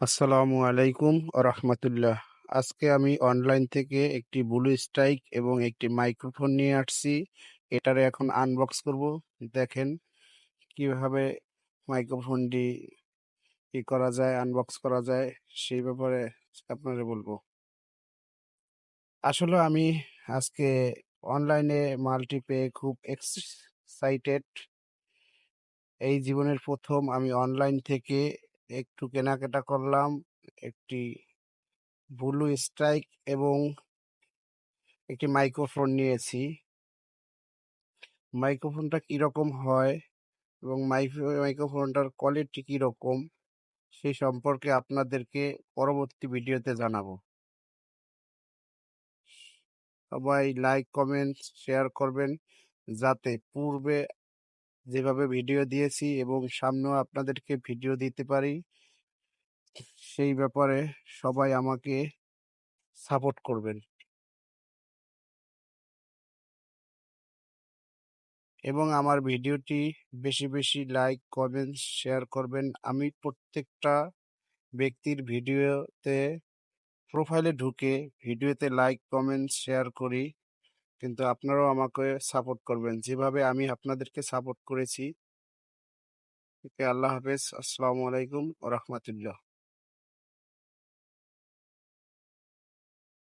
আসসালামু আলাইকুম রহমতুল্লাহ। আজকে আমি অনলাইন থেকে একটি ব্লু স্ট্রাইক এবং একটি মাইক্রোফোন নিয়ে আসছি। এটারে এখন আনবক্স করব। দেখেন কীভাবে মাইক্রোফোনটি কি করা যায়, আনবক্স করা যায়, সেই ব্যাপারে আপনারা বলব। আসলে আমি আজকে অনলাইনে মাল্টি পেয়ে খুব এক্সাইটেড। এই জীবনের প্রথম আমি অনলাইন থেকে একটু কেনাকাটা করলাম, একটি ব্লু স্ট্রাইক এবং একটি মাইক্রোফোন নিয়েছি। মাইক্রোফোনটা কীরকম হয় এবং মাইক্রোফোনটার কোয়ালিটি কীরকম সেই সম্পর্কে আপনাদেরকে পরবর্তী ভিডিওতে জানাব। সবাই লাইক কমেন্ট শেয়ার করবেন যাতে পূর্বে যেভাবে ভিডিও দিয়েছি এবং সামনেও আপনাদেরকে ভিডিও দিতে পারি, সেই ব্যাপারে সবাই আমাকে সাপোর্ট করবেন। এবং আমার ভিডিওটি বেশি বেশি লাইক, কমেন্ট, শেয়ার করবেন। আমি প্রত্যেকটা ব্যক্তির ভিডিওতে প্রোফাইলে ঢুকে ভিডিওতে লাইক, কমেন্ট, শেয়ার করি। কিন্তু আপনারাও আমাকে সাপোর্ট করবেন। যেভাবে আমি আপনাদেরকে সাপোর্ট করেছি আল্লাহ হাফেজ। আসসালামু আলাইকুম ও রহমতুল্লাহ।